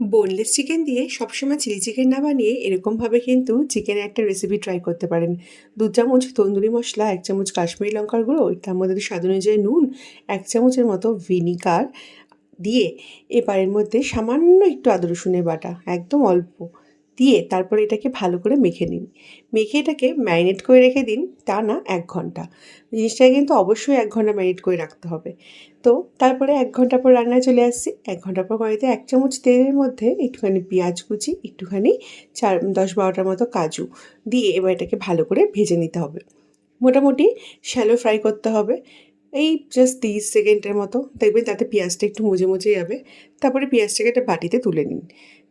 Boneless chicken দিয়ে সবসময় chilli chicken না বানিয়ে এরকমভাবে কিন্তু চিকেনের একটা রেসিপি ট্রাই করতে পারেন। দু চামচ তন্দুরি মশলা, এক চামচ কাশ্মীরি লঙ্কার গুঁড়ো তার মধ্যে স্বাদ অনুযায়ী নুন, এক চামচের মতো ভিনিগার দিয়ে এবারের মধ্যে সামান্য একটু আদা রসুনের বাটা, একদম অল্প। দিয়ে তারপরে এটাকে ভালো করে মেখে নিন। মেখে এটাকে ম্যারিনেট করে রেখে দিন, তা না এক ঘণ্টা। জিনিসটাকে কিন্তু অবশ্যই এক ঘণ্টা ম্যারিনেট করে রাখতে হবে। তো তারপরে এক ঘণ্টা পর রান্নায় চলে আসছি। এক ঘণ্টা পর কড়াইতে এক চামচ তেলের মধ্যে একটুখানি পেঁয়াজ কুচি, একটুখানি চার, দশ বারোটার মতো কাজু দিয়ে এবার এটাকে ভালো করে ভেজে নিতে হবে। মোটামুটি শ্যালো ফ্রাই করতে হবে। এই জাস্ট তিরিশ সেকেন্ডের মতো। দেখবেন তাতে পেঁয়াজটা একটু মুজে মুজে যাবে। তারপরে পেঁয়াজটাকে একটা বাটিতে তুলে নিন।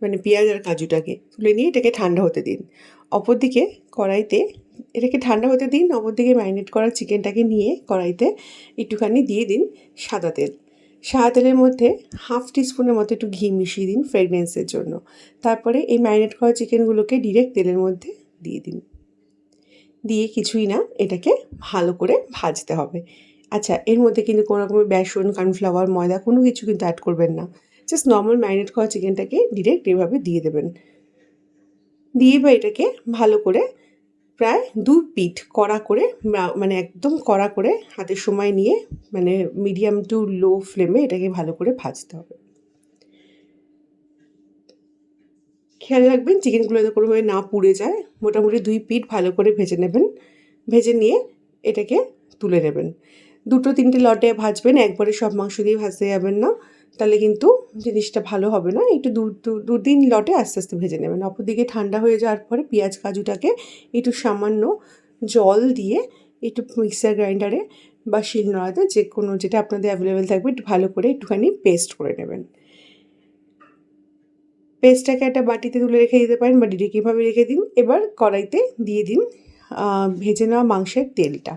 মানে পেঁয়াজ আর কাজুটাকে তুলে নিয়ে এটাকে ঠান্ডা হতে দিন। অপরদিকে কড়াইতে, এটাকে ঠান্ডা হতে দিন, অপরদিকে ম্যারিনেট করা চিকেনটাকে নিয়ে কড়াইতে একটুখানি দিয়ে দিন সাদা তেল। সাদা তেলের মধ্যে হাফ টিস্পুনের মতো একটু ঘি মিশিয়ে দিন ফ্রেগনেন্সের জন্য। তারপরে এই ম্যারিনেট করা চিকেনগুলোকে ডিরেক্ট তেলের মধ্যে দিয়ে দিন। দিয়ে কিছুই না, এটাকে ভালো করে ভাজতে হবে। আচ্ছা এর মধ্যে কিন্তু কোনো রকমের বেসন, কর্নফ্লাওয়ার, ময়দা কোনো কিছু কিন্তু অ্যাড করবেন না। জাস্ট নর্মাল ম্যারিনেট করা চিকেনটাকে ডিরেক্ট এভাবে দিয়ে দেবেন। দিয়ে বা এটাকে ভালো করে প্রায় দু পিঠ কড়া করে মানে একদম কড়া করে হাতের সময় নিয়ে মানে মিডিয়াম টু লো ফ্লেমে এটাকে ভালো করে ভাজতে হবে। খেয়াল রাখবেন চিকেনগুলো যাতে কোনোভাবে না পুড়ে যায়, মোটামুটি দুই পিঠ ভালো করে ভেজে নেবেন। ভেজে নিয়ে এটাকে তুলে নেবেন। দুটো তিনটে লটে ভাজবেন, একবারে সব মাংস দিয়ে ভাজতে যাবেন না। তাহলে কিন্তু জিনিসটা ভালো হবে না। একটু দু দিন লটে আস্তে আস্তে ভেজে নেবেন। অপরদিকে ঠান্ডা হয়ে যাওয়ার পরে পেঁয়াজ কাজুটাকে একটু সামান্য জল দিয়ে একটু মিক্সার গ্রাইন্ডারে বা শিল শিলনোড়াতে যে কোনো যেটা আপনাদের অ্যাভেলেবেল থাকবে, একটু ভালো করে একটুখানি পেস্ট করে নেবেন। পেস্টটাকে একটা বাটিতে তুলে রেখে দিতে পারেন বা ডিরেক্ট রেখে দিন। এবার কড়াইতে দিয়ে দিন ভেজে নেওয়া মাংসের তেলটা।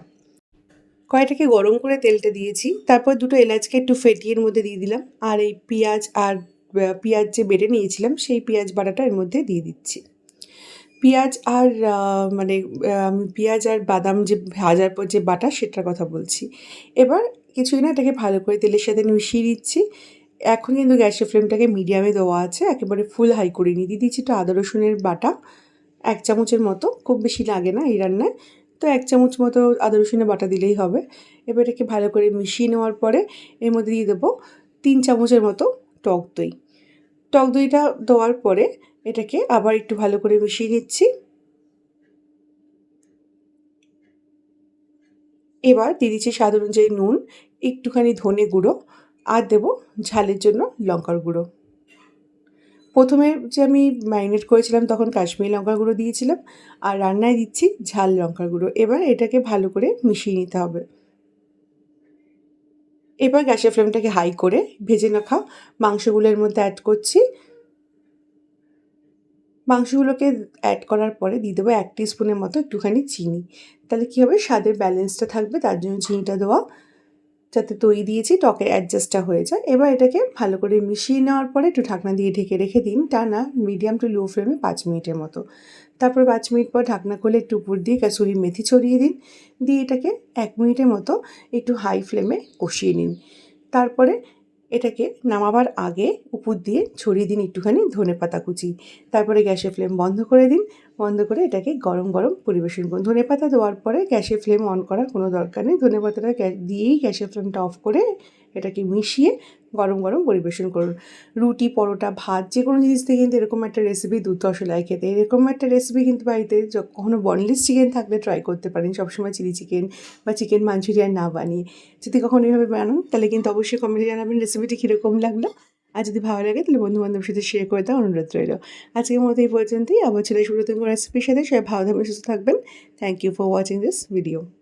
কড়াইটাকে গরম করে তেলটা দিয়েছি। তারপর দুটো এলাচকে একটু ফেটিয়ের মধ্যে দিয়ে দিলাম। আর এই পেঁয়াজ আর পেঁয়াজ যে বেটে নিয়েছিলাম, সেই পেঁয়াজ বাটাটা এর মধ্যে দিয়ে দিচ্ছি। পেঁয়াজ আর মানে পেঁয়াজ আর বাদাম যে ভাজার পর যে বাটা, সেটার কথা বলছি। এবার কিছুই না এটাকে ভালো করে তেলের সাথে মিশিয়ে দিচ্ছি। এখন কিন্তু গ্যাসের ফ্লেমটাকে মিডিয়ামে দেওয়া আছে। একেবারে ফুল হাই করে নিয়ে দিয়ে দিচ্ছি একটু আদা রসুনের বাটা, এক চামচের মতো। খুব বেশি লাগে না এই রান্নায়। তো এক চামচ মতো আদা রসুনের বাটা দিলেই হবে। এবার এটাকে ভালো করে মিশিয়ে নেওয়ার পরে এর মধ্যে দিয়ে দেবো তিন চামচের মতো টক দই। টক দইটা দেওয়ার পরে এটাকে আবার একটু ভালো করে মিশিয়ে নিচ্ছি। এবার দিয়ে দিচ্ছি স্বাদ অনুযায়ী নুন, একটুখানি ধনে গুঁড়ো আর দেবো ঝালের জন্য লঙ্কার গুঁড়ো। প্রথমে যে আমি ম্যারিনেট করেছিলাম তখন কাশ্মীরি লঙ্কার গুঁড়ো দিয়েছিলাম আর রান্নায় দিচ্ছি ঝাল লঙ্কার গুঁড়ো। এবার এটাকে ভালো করে মিশিয়ে নিতে হবে। এবার গ্যাসের ফ্লেমটাকে হাই করে ভেজে রাখা মাংসগুলোর মধ্যে অ্যাড করছি। মাংসগুলোকে অ্যাড করার পরে দিয়ে দেবো এক স্পুনের মতো একটুখানি চিনি। তাহলে কী হবে? স্বাদের ব্যালেন্সটা থাকবে, তার জন্য চিনিটা দেওয়া। যাতে তৈরি দিয়েছি টকের অ্যাডজাস্টটা হয়ে যায়। এবার এটাকে ভালো করে মিশিয়ে নেওয়ার পরে একটু ঢাকনা দিয়ে ঢেকে রেখে দিন টানা মিডিয়াম টু লো ফ্লেমে পাঁচ মিনিটের মতো। তারপর পাঁচ মিনিট পর ঢাকনা খুলে একটু উপর দিয়ে কাসুরি মেথি ছড়িয়ে দিন, দিয়ে এটাকে এক মিনিটের মতো একটু হাই ফ্লেমে কষিয়ে নিন। তারপরে এটাকে নামাবার আগে উপর দিয়ে ছড়িয়ে দিন একটুখানি ধনে পাতা কুচি। তারপরে গ্যাসের ফ্লেম বন্ধ করে দিন। বন্ধ করে এটাকে গরম গরম পরিবেশন করুন। ধনে পাতা দেওয়ার পরে গ্যাসের ফ্লেম অন করার কোনো দরকার নেই। ধনে পাতাটা দিয়েই গ্যাসের ফ্লেমটা অফ করে এটাকে মিশিয়ে গরম গরম পরিবেশন করুন। রুটি, পরোটা, ভাত যে কোনো জিনিস থেকে কিন্তু এরকম একটা রেসিপি দুর্ধর্ষ লাগে খেতে। এরকম একটা রেসিপি কিন্তু বাড়িতে কখনো বনলেস চিকেন থাকলে ট্রাই করতে পারেন। সবসময় চিলি চিকেন বা চিকেন মাঞ্চুরিয়ান না বানিয়ে। যদি কখনো এভাবে বানান, তাহলে কিন্তু অবশ্যই কমেন্টে জানাবেন রেসিপিটি কীরকম লাগল। আর যদি ভালো লাগে, তাহলে বন্ধু বান্ধবের সাথে শেয়ার করে দেওয়া অনুরোধ রইল। আজকের মতো এই পর্যন্তই। আবার ছেলে শুরু সুরতম রেসিপির সাথে। সবাই ভালো থাকবেন, সুস্থ থাকবেন। Thank you for watching this video